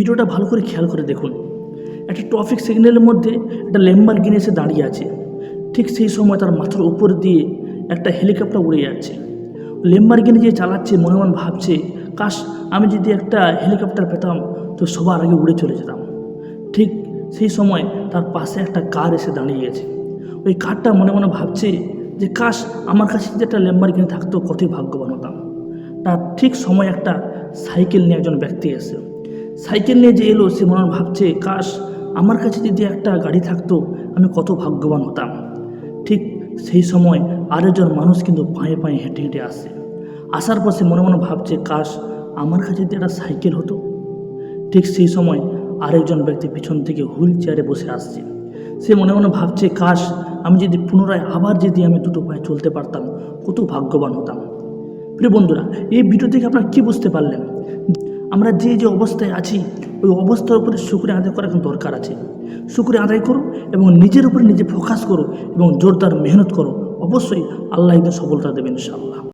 ভিডিওটা ভালো করে খেয়াল করে দেখুন। একটা ট্রাফিক সিগন্যালের মধ্যে একটা ল্যাম্বারগিনি এসে দাঁড়িয়ে আছে। ঠিক সেই সময় তার মাথার উপর দিয়ে একটা হেলিকপ্টার উড়ে যাচ্ছে। ল্যাম্বারগিনি যে চালাচ্ছে মনে মনে ভাবছে, কাশ, আমি যদি একটা হেলিকপ্টার পেতাম, তো সবার আগে উড়ে চলে যেতাম। ঠিক সেই সময় তার পাশে একটা কার এসে দাঁড়িয়ে গেছে। ওই কারটা মনে মনে ভাবছে যে, কাশ, আমার কাছে যদি একটা ল্যাম্বারগিনি থাকতো, কতই ভাগ্যবান হতাম। তার ঠিক সময় একটা সাইকেল নিয়ে একজন ব্যক্তি এসে সাইকেল নিয়ে যে এলো, সে মনে ভাবছে, কাশ, আমার কাছে যদি একটা গাড়ি থাকতো, আমি কত ভাগ্যবান হতাম। ঠিক সেই সময় আরেকজন মানুষ কিন্তু পায়ে পায়ে হেঁটে হেঁটে আসে। আসার পর সে মনে মনে ভাবছে, কাশ, আমার কাছে যদি একটা সাইকেল হতো? ঠিক সেই সময় আরেকজন ব্যক্তি পিছন থেকে হুইল চেয়ারে বসে আসছে। সে মনে মনে ভাবছে, কাশ, আমি যদি পুনরায় আবার যদি আমি দুটো পায়ে চলতে পারতাম, কত ভাগ্যবান হতাম। প্রিয় বন্ধুরা, এই ভিডিও থেকে আপনারা কী বুঝতে পারলেন? আমরা যে যে অবস্থায় আছি, ওই অবস্থার উপরে শুক্রে আদায় করা এখন দরকার আছে। শুক্রে আদায় করো এবং নিজের উপরে নিজে ফোকাস করো এবং জোরদার মেহনত করো। অবশ্যই আল্লাহ একদিন সফলতা দেবেন ইনশাআল্লাহ।